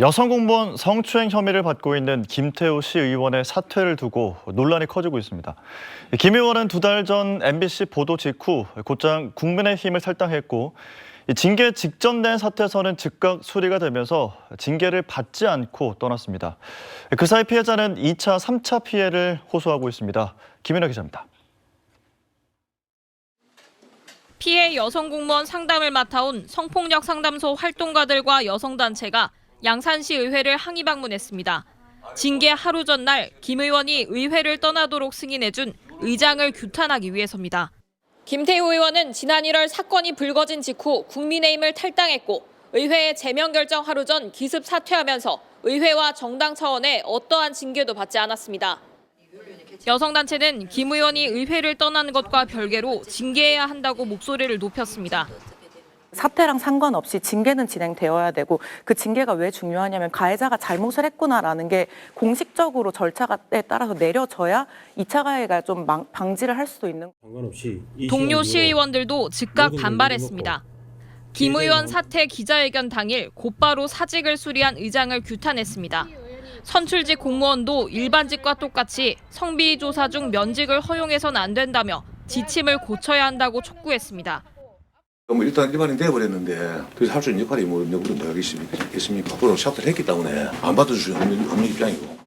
여성 공무원 성추행 혐의를 받고 있는 김태우 시 의원의 사퇴를 두고 논란이 커지고 있습니다. 김 의원은 두 달 전 MBC 보도 직후 곧장 국민의힘을 탈당했고 징계 직전 낸 사퇴서는 즉각 수리가 되면서 징계를 받지 않고 떠났습니다. 그 사이 피해자는 2차, 3차 피해를 호소하고 있습니다. 김인아 기자입니다. 피해 여성 공무원 상담을 맡아온 성폭력 상담소 활동가들과 여성단체가 양산시 의회를 항의 방문했습니다. 징계 하루 전날 김 의원이 의회를 떠나도록 승인해준 의장을 규탄하기 위해서입니다. 김태우 의원은 지난 1월 사건이 불거진 직후 국민의힘을 탈당했고 의회의 제명 결정 하루 전 기습 사퇴하면서 의회와 정당 차원의 어떠한 징계도 받지 않았습니다. 여성단체는 김 의원이 의회를 떠나는 것과 별개로 징계해야 한다고 목소리를 높였습니다. 사태랑 상관없이 징계는 진행되어야 되고 그 징계가 왜 중요하냐면 가해자가 잘못을 했구나라는 게 공식적으로 절차에 따라서 내려져야 2차 가해가 좀 망- 방지를 할 수도 있는 상관없이 이 동료 시의원들도 즉각 반발했습니다. 김 의원 사퇴 기자회견 당일 곧바로 사직을 수리한 의장을 규탄했습니다. 선출직 공무원도 일반직과 똑같이 성비 조사 중 면직을 허용해선 안 된다며 지침을 고쳐야 한다고 촉구했습니다. 뭐 일단 일반인 돼버렸는데 그래서 할 수 있는 역할이 뭐 누구든 더 하겠습니까? 앞으로 샤프를 했기 때문에 안 받아줄 수 없는, 없는 입장이고.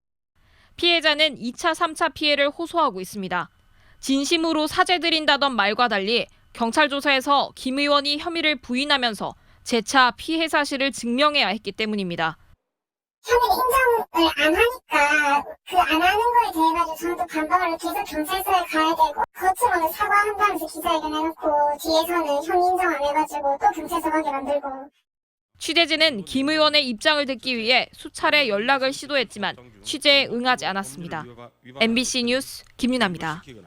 피해자는 2차, 3차 피해를 호소하고 있습니다. 진심으로 사죄드린다던 말과 달리 경찰 조사에서 김 의원이 혐의를 부인하면서 재차 피해 사실을 증명해야 했기 때문입니다. 혐의를 인정을 안 하니까 그 안 하는 거에 대해 가지고 저는 또 반박을 계속 경찰서에 가야 되고 겉으로는 사과한다면서 기자회견 해놓고 뒤에서는 혐의 인정 안 해가지고 또 경찰서 가게 만들고 취재진은 김 의원의 입장을 듣기 위해 수차례 연락을 시도했지만 취재에 응하지 않았습니다. MBC 뉴스 김윤아입니다.